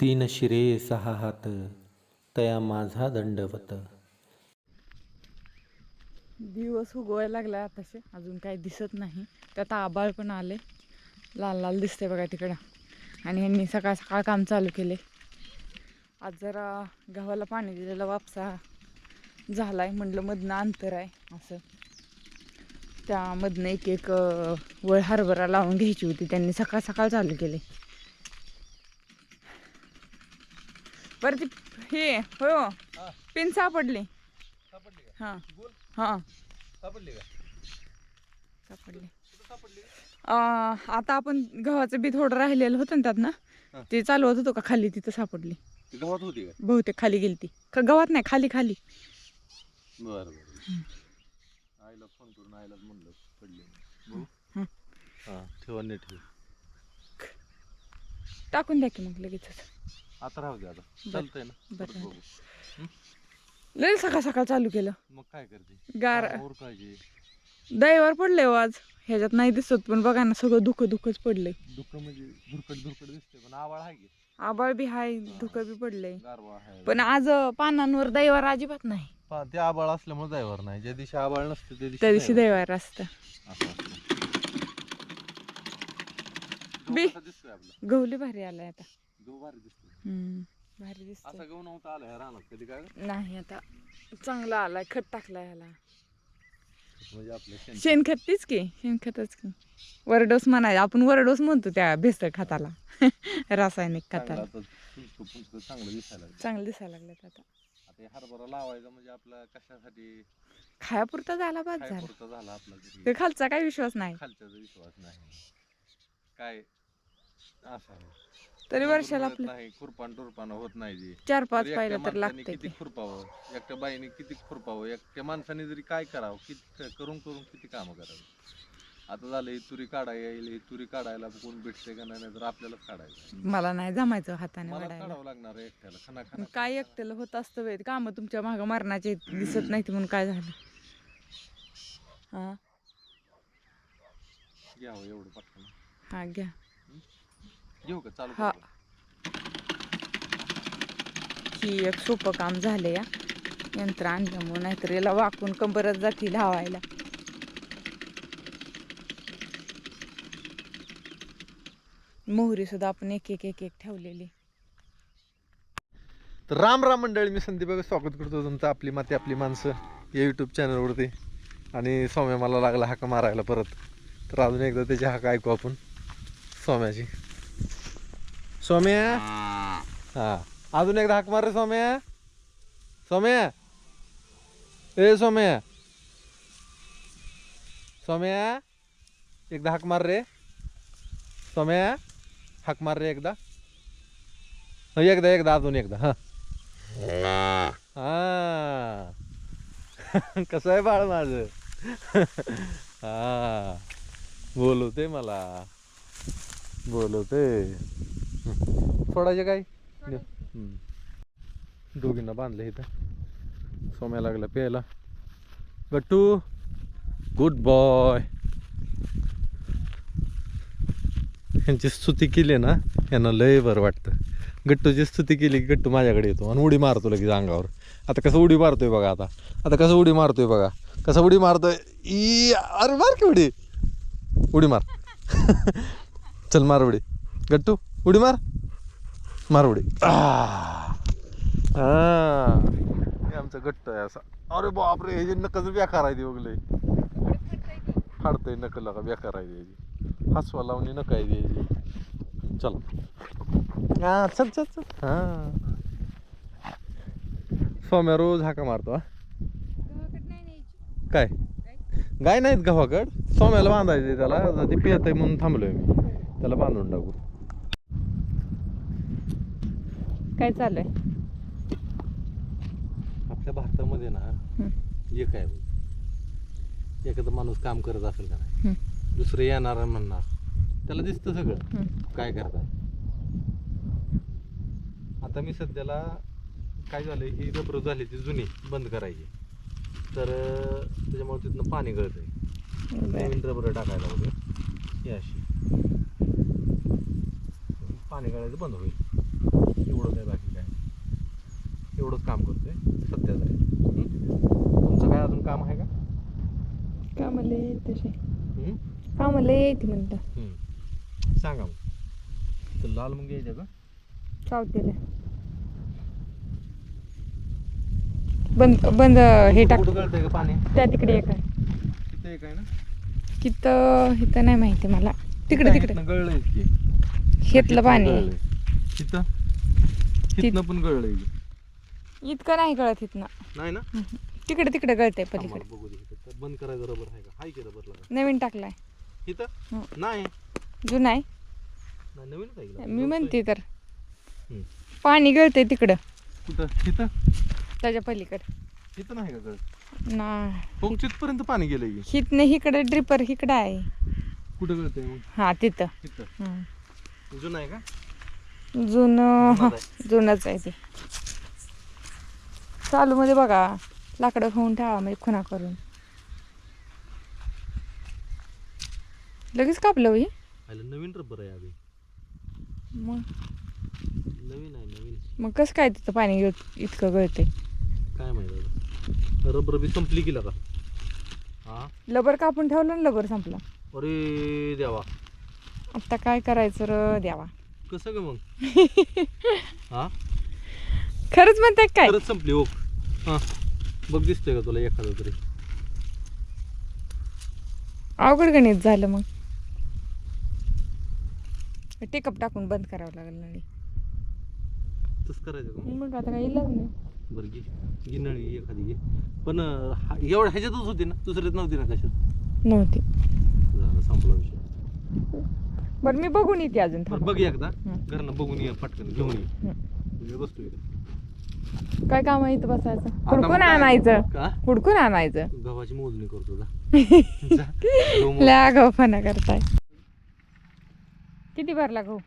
तीन शिरे सहा हात तया माझा दंडवत. दिवस उगवायला लागला आताशे अजून काही दिसत नाही. त्यात आबाळ पण आले. लाल लाल दिसते बघा तिकडं. आणि यांनी सकाळ सकाळ काम चालू केले. आज जरा गव्हाला पाणी दिलेला वापसा झालाय म्हणलं मधनं अंतर आहे असं. त्यामधनं एक एक वळ हरभरा लावून घ्यायची होती. त्यांनी सकाळ सकाळ चालू केले. बरं ती हे. हो. पिन सापडली. हां. हां. सापडली का? सापडले. अं, आता आपण गव्हाचं बी थोडं राहिलेलं होतं ना त्यात ना हा. ते चालवत होतो का खाली? तिथं सापडली. ती गावात होती का? बहुतेक खाली गेली ती का गव्हात नाही खाली खाली. बरं बरं. आईला फोन करून आईला म्हणलं पडली बघू. हं. हां ठेवा नीट ठेव. टाकून द्या की मग लगेचच. आता राहू दे आता. बरं. चालतंय ना. बरं, परत बरं. बघू. लय सकाळ सकाळ चालू केलं. मग काय करते? गार काळजी दैवार पडले हो आज. ह्याच्यात नाही दिसत पण बघा ना सगळं धुकं धुकंच पडलंय. दुःख म्हणजे धुरकट धुरकट दिसते पण आवाळ आहे की? आबाळ बी हाय धुकं बी पडलंय. गारवा आहे. पण आज अं, पानांवर दैवार अजिबात नाही. ते आबाळ असल्यामुळे ड्रायव्हर नाही. ज्या दिवशी आबाळ नसते त्या दिवशी त्या दिवशी ड्रायव्हर. दैवार असतं. असं असतं. बी. गहू कसा दिसतोय आपला. गवली भारी आलाय आता. गहू भारी दिसतोय. हम्म, भारी दिसत असा गहू नव्हता आला ह्या रानात कधी काय? ग? नाही आता चांगला आलाय खत टाकलाय ह्याला. म्हणजे शेण शेणखत तीच की शेणखतच की. वरडोस म्हणायचं आपण वरडोस म्हणतो त्या भेसळ खताला. रासायनिक चांगलं खताला. आता चांगलं दिसायला लागलं. चांगलं दिसायला लागलेत आता. आता हे हरभरा लावायचा म्हणजे आपला कशासाठी? खायापुरता झाला बाद काय झाला. पुरता झाला आपला घरी. ते खालचा काही विश्वास नाही. खालच्याचा विश्वास नाही. काय? असं आहे. तरी वर्षाला आपलं नाही खुरपान टुरपान होत नाही जी. चार तर पाच एकट्या पाहिलं तर माणसाने लागते किती खुरपावं? एकट्या बाईने किती खुरपावं? एकट्या माणसाने जरी काय करावं किती करून करून किती कामं करावी? आता झालं ही तुरी काढायला येईल ही तुरी काढायला कोण भेटते का नाही तर आपल्यालाच काढायचं मला नाही जमायचं हाताने मला वाढायला काढावं लागणार आहे एकट्याला खाना खाना काय एकट्याला होत असतं वेळ काम तुमच्या मागं मारण्याचे दिसत नाही म्हणून काय झालं? हा? घ्यावं एवढं पटकन. हा घ्या. घेऊ का? चालू हा. करू का? ही एक सोपं काम झालं या यंत्र आणल्यामुळं नाहीतर याला वाकून कंबरच जाती लावायला. मोहरी सुद्धा आपण एक एक एक एक ठेवलेली. तर राम राम मंडळी मी संदीप बघा स्वागत करतो तुमचं आपली माती आपली माणसं या यूट्यूब चॅनलवरती आणि सौम्या मला लागला हाका मारायला परत. तर अजून एकदा त्याची हाका ऐकू आपण सौम्याची. सौम्या हा अजून एकदा हाक मार रे सौम्या सौम्या ए सौम्या सौम्या एकदा हाक मार रे सौम्या हाक मार रे एकदा हं, एकदा एकदा अजून एकदा हा हा कसं आहे बाळ माझ हा बोलवते मला बोलवते. सोडायचे काय. दोघींना बांधलं इथं. सोम्या लागला प्यायला. गट्टू गुड बॉय यांची स्तुती केली ना यांना लय बरं वाटतं. गट्टूची स्तुती केली की गट्टू माझ्याकडे येतो आणि उडी मारतो लगेच अंगावर. आता कसं उडी मारतोय बघा आता. आता कसं उडी मारतोय बघा. कसं उडी मारतोय? ई अरे मार की उडी. उडी मार. चल मार उडी. गट्टू उडी मार. मार उडी आ. हा. हे आमचं गट्ट आहे असा. अरे बापरे हे जे नकच बेकार आहे ती बघले फाडतंय नकल का बेकार आहे त्याची हसवा लावणी नका आहे त्याची चल. हा चल चल चल. हा. सोम्या रोज हाका मारतो हा. काय? गाय नाहीत गव्हाकड? सोम्याला बांधायचे त्याला ते पियत आहे म्हणून थांबलोय मी. त्याला बांधून टाकू. काय चालू आहे? आपल्या भारतामध्ये ना हं. एक आहे. एखादा माणूस काम करत असेल का नाही. दुसरं येणार म्हणणार त्याला दिसतं सगळं. काय करतात आता मी सध्याला काय झालं ही रबर झाली ती जुनी बंद करायची. तर त्याच्यामुळे तिथनं पाणी गळतंय. नवीन रबर टाकायला लागलो ही अशी. पाणी गळायचं बंद होईल एवढं काय बाकी काय एवढंच काम करतोय सध्या तरी? तुमचं काय अजून काम आहे का? कामाला येते तसे हं? कामाला येते म्हणतं हं. सांगा मग. तर लाल मुंगी यायच्या का चावतेला. बंद बंद हे टाक. कुठं का पाणी? त्या तिकडे एक आहे. तिथं एक आहे ना? तिथं इथं नाही माहिती मला. तिकडे तिकडे. गळलंय की? घेतलं पाणी. गळलंय. इथनं पण गळलंय की. इतकं नाही कळत इथनं. नाही ना? तिकडे तिकडे आम्हाला पलीकडे. बघू दे इथं. तर बंद करायचं रबर आहे का? हाय की रबर लागा. नवीन टाकलाय. इथं? हं. नाही? जुना आहे. नाही नवीनच आहे की. मी म्हणते तर. पाणी गळतंय तिकडं. कुठं? इथं? त्याच्या पलीकडे. इथं नाही का गळत? ना हो तिथपर्यंत पाणी गेलंय की. इकडे ड्रिपर इकडं आहे. कुठं गळतंय मग? हा तिथं. इथं. जुनं आहे का? जुनं हा जुनंच आहे ते. चालू मध्ये बघा लाकडं खाऊन ठेवा म्हणजे खुना करून. लगेच कापलं होई नवीन रबर आहे अभि मग? नवीन आहे नवीन. मग कसं काय तिथं पाणी इतकं गळते काय माहिती रबर बी संपली की हा? लबर कापून ठेवलं ना लबर संपला. अरे देवा. आता काय करायचं र द्यावा कसं ग मग? हा? खरंच म्हणते काय? खरंच संपली हो. हा. बघ दिसतोय का तुला एखादं तरी? अवघड गणित झालं मग. टेकअप टाकून बंद करावं लागलं आणि तसं करायचं का मग? आता काही इलाज नाही. बरं घे. घे नळी एखादी घे. पण अं, हा- एवढ्या ह्याच्यातच होती ना? दुसऱ्यात नव्हती ना कशात? नव्हती. झालं संपला विषय. बरं मी बघून येते अजून बरं थांबा. बघ एकदा. हं. घरनं बघून ये पटकन. घेऊन ये. हं. मी बसतो इथं. काय काम आहे इथं बसायचं? हुडकून काय? आणायचं? का? हुडकून आणायचं? गव्हाची मोजणी करतो जा. जा. गहू मोज. लय आगाऊपणा करताय. किती भरला गहू?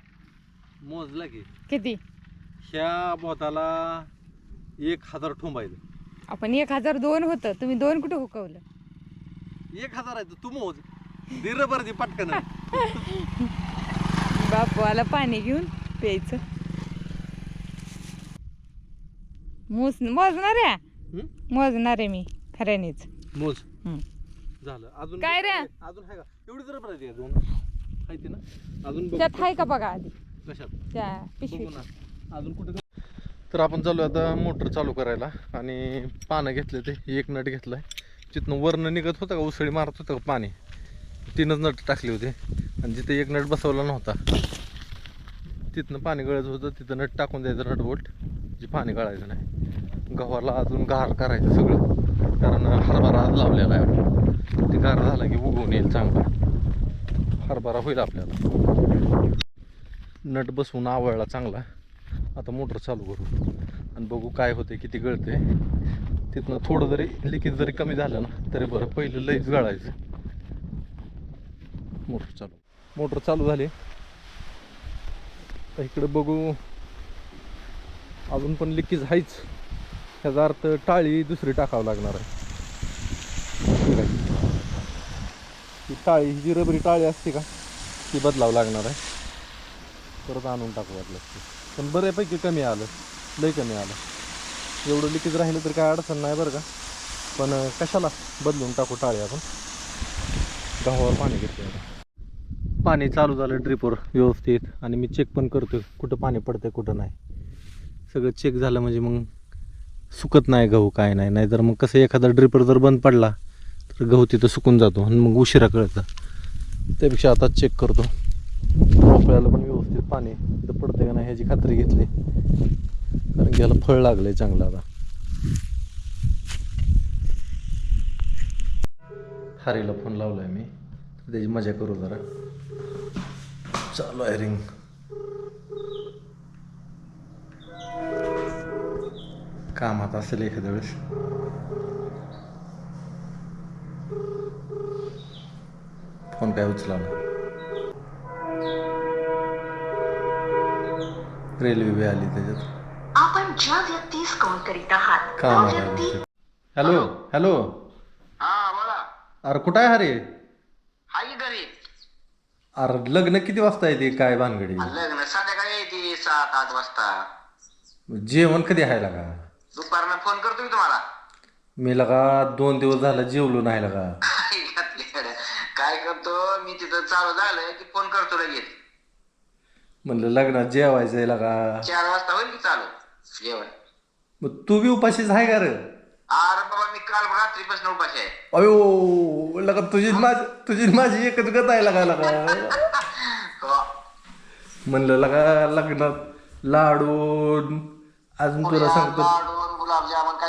मोजला की. किती? ह्या बोताला एक हजार ठोंबायचं आपण एक हजार दोन होतं. तुम्ही दोन कुठं हुकवलं? एक हजार आहे तू मोज. दिर बरं ती पटकन बापवाला पाणी घेऊन प्यायचं. मोज मोजणार आहे? हं? मोजणार आहे मी खऱ्यानेच. मोज. हं. झालं. अजून काय रे? अजून आहे का? एवढी जर आहे दोन. आहे ती ना? अजून बघू. त्यात आहे का बघा आधी? कशात? त्या बघू ना. अजून कुठे तर आपण चालू आता मोटर चालू करायला आणि पानं घेतले ते. एक नट घेतलाय. तिथनं वरनं निघत होतं का उसळी मारत होतं का पाणी? तीनच नट टाकले होते. आणि जिथे एक नट बसवला नव्हता तिथनं पाणी गळत होतं. तिथं नट टाकून द्यायचं नट बोल्ट. जे पाणी गळायचं नाही. गव्हाला अजून गार करायचं सगळं. कारण हरभरा आज लावलेला आहे ते गार झाला की उगवून येईल चांगला. हरभरा होईल आपल्याला. नट बसवून आवळला चांगला. आता मोटर चालू करू. आणि बघू काय होते किती गळते तिथनं थोडं जरी लिकेज जरी कमी झालं ना तरी बरं पहिलं लईच गळायचं. मोटर चालू. मोटर चालू झाली. तर इकडे बघू. अजून पण लिकेज आहेच ह्याचा अर्थ टाळी दुसरी टाकावं लागणार आहे. ही टाळी ही जी रबरी टाळी असते का ती बदलावं लागणार आहे. परत आणून टाकू वाटलं पण बऱ्यापैकी कमी आलं. लई कमी आलं. एवढं लिकेज राहिलं तर काय अडचण नाही बरं का. पण कशाला बदलून टाकू टाळी आपण? गव्हावर पाणी घेतलं पाणी चालू झालं ड्रिपवर व्यवस्थित. आणि मी चेक पण करतो कुठं पाणी पडतंय कुठं नाही. सगळं चेक झालं म्हणजे मग सुकत नाही गहू काय नाही. नाहीतर मग कसं एखादा ड्रिपर जर बंद पडला तर गहू तिथं सुकून जातो आणि मग उशिरा कळतं. त्यापेक्षा आता चेक करतो. भोपळ्याला पण व्यवस्थित पाणी तिथं पडतं का नाही ह्याची खात्री घेतली. कारण की याला फळ लागलंय चांगलं आता. हारीला फोन लावलाय मी. त्याची मजा करू जरा. चालू आहे रिंग कामात असेल एखाद्या वेळेस. फोन काय उचला ना रेल्वे बी आली त्याच्यात. आपण ज्या व्यक्तीस कॉल करीत आहात काम हॅलो हॅलो. हा बोला. अरे कुठं आहे अरे हाय घरी. अरे लग्न किती वाजता येते काय भानगडी? लग्न संध्याकाळी येते सात आठ वाजता. जेवण कधी आहे लागा दुपारनं फोन करतो मी तुम्हाला. मी लगा दोन दिवस झालं जेवलो नाही लगा. काय करतो मी तिथं चालू झालंय की फोन करतो लगेच. म्हणलं लग्नात जेवायचं आहे लगा. चार वाजता होईल की चालू? जेवण. मग तू बी उपाशीच आहे का रे? अरे बाबा मी काल रात्रीपासून उपाशी आहे. अयो लगा तुझी माझी तुझी माझी एकच गत आहे लगा लगा. हो. म्हणलं लगा लग्नात लाडू अजून तुला सांगतो. लाडू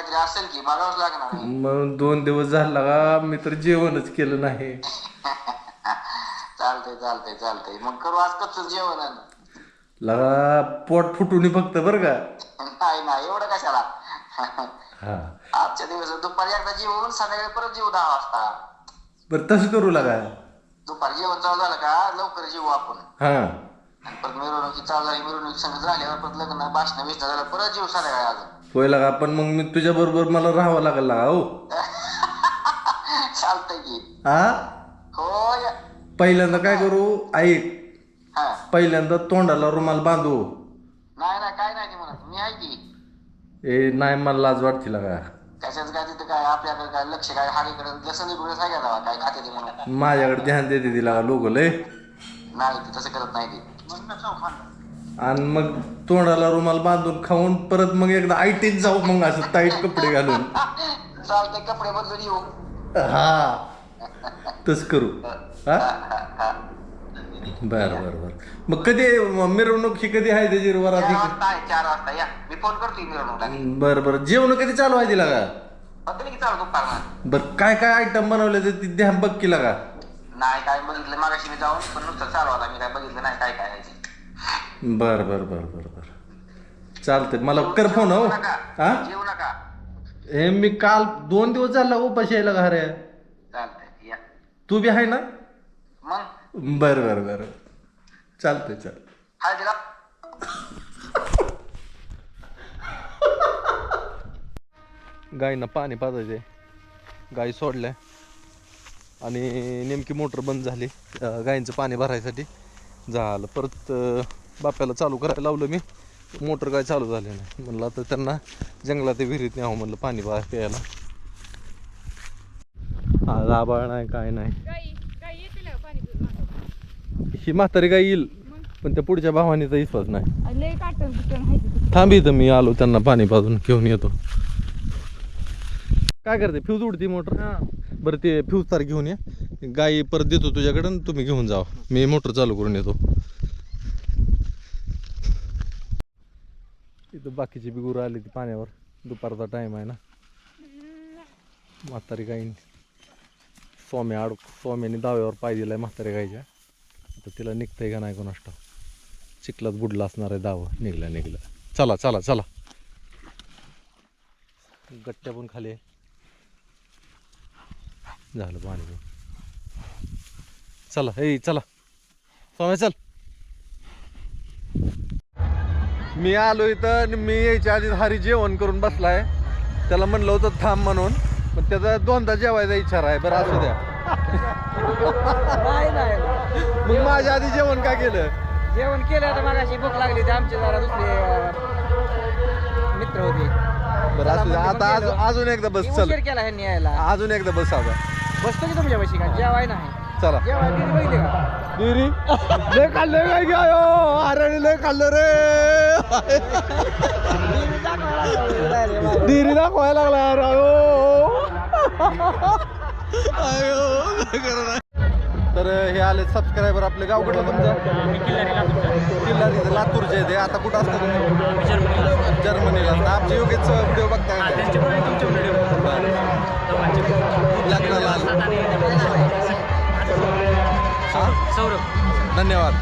काहीतरी असेल की बघावंच लागणार आहे. मग दोन दिवस झाला लगा मी तर जेवणच केलं नाही. चालतंय चालतंय चालतंय. मग करू आज कच्च जेवण आहे. लगा पोट फुटून फक्त बरं का. नाही नाही एवढं कशाला? हा. आजच्या दिवस दुपारी एकदा जेवून संध्याकाळी परत जेवू दहा वाजता. बरं तसं करू लागा. दुपारी जेवण चालू झालं का लवकर जेवू आपण. हा. आणि परत मिरवणुकी चालू झाली मिरवणुकी संगत झाल्यावर परत लग्न भाषण बिषण झालं परत जेवू संध्याकाळी अजून होय लागा पण मग मी तुझ्या बरोबर मला राहावं लागेल लागा हो. चालतंय की. हा हो या पहिल्यांदा काय करू? ऐक हा. पहिल्यांदा तोंडाला रुमाल बांधू. नाही नाही काय नाही ते म्हणत. मी आहे की. ए नाही मला लाज वाटते लागा. कशाच काय तिथं काय आपल्याकडे काय लक्ष काय हाडीकडे लसण इकडे काय घ्यावा काय खाते ते म्हणून. माझ्याकडे ध्यान देते ती लागा लोक लय. नाही ते तसं करत नाही ते. आणि मग तोंडाला रुमाल बांधून खाऊन परत मग एकदा आयटीत जाऊ मग असं टाईट कपडे घालून. चालतंय कपडे बदलून येऊ. हा. तस करू. हा? बर बर बर. मग कधी मिरवणूक ही कधी आहे त्याची? चार वराती वाजता आहे चार वाजता. या. मी फोन करतो मिरवणूकला. बर बर. जेवण कधी चालू आहे तिला का? चालू बर काय काय आयटम बनवले ते? ती द्या बघ की? लागा नाही काय बघितलं. मागाशी मी जाऊन पण नुसतं चालू होता. मी काय बघितलं नाही काय काय आहे ते. बर बर बर बर बर. चालतंय. मला कर फोन हो. हा? जेवू नका. हे मी काल दोन दिवस झाला उपाशी यायला का रे चालतंय या. तू बी आहे ना? मग? बर बर बर. चालतंय चाल. गायींना पाणी पाजायचे गाई सोडल्या. आणि नेमकी मोटर बंद झाली. गायींचं पाणी भरायसाठी. झालं. परत बाप्याला चालू करायला लावलं मी. मोटर काय चालू झाली नाही. म्हणलं आता त्यांना जंगलात विहिरीत न्यावं म्हणलं पाणी बा प्यायला. आज आबाळ नाही काय नाही. ही म्हातारी गाय येईल पण त्या पुढच्या भावानीचा विश्वास नाही. लय काटन कुटन आहे थांबी तर मी आलो त्यांना पाणी पाजून घेऊन येतो. काय करते? फ्यूज उडती मोटर? बरं ते फ्यूज तार घेऊन ये. गाई परत देतो तुझ्याकडे तुम्ही घेऊन जा मी मोटर चालू करून येतो. इथं बाकीची बी गुरं आली ती पाण्यावर दुपारचा टाईम आहे ना म्हातारी गाईन सोम्या अडक सोम्याने दाव्यावर पाय दिलाय म्हातारी गाईच्या आता तिला निघतंय का नाही कोणाष्ट चिखलात बुडला असणार आहे दावं निघलं निघलं चला चला चला गट्ट्या पण खाली आहे. झालं पाणी पण चला हे चला सोम्या चल मी आलो इथं आणि मी यायच्या आधी हरी जेवण करून बसलाय. त्याला म्हणलं होतं थांब म्हणून. पण त्याचा दोनदा जेवायचा इच्छा आहे बरं असू द्या. नाही नाही. मग माझ्या आधी जेवण का केलं? जेवण केलं आता मला अशी भूक लागली तर आमचे जरा दुसरे अं, मित्र होते. बरं असू द्या. आता अजून अजून एकदा बस चल. उशीर केला ह्यांनी यायला. अजून एकदा बस आता. बसतो की तुमच्या बशी का? जेवाय नाही. चला. जेवाय किती बघितले का? लय खाल्लं काय घ्या यो अरे लय खाल्लं रे. डिरी दाखवायला लागला अरे अयो? तर हे आले सबस्क्रायबर आपले. गाव कुठलं तुमचं? किल्लारी लातूरचे आहे ते. आता कुठं असतं तुम्ही? जर्मनीला असतं. आमचे योगेच व्हिडिओ बघताय लग्नाला आलो. सौरभ. धन्यवाद.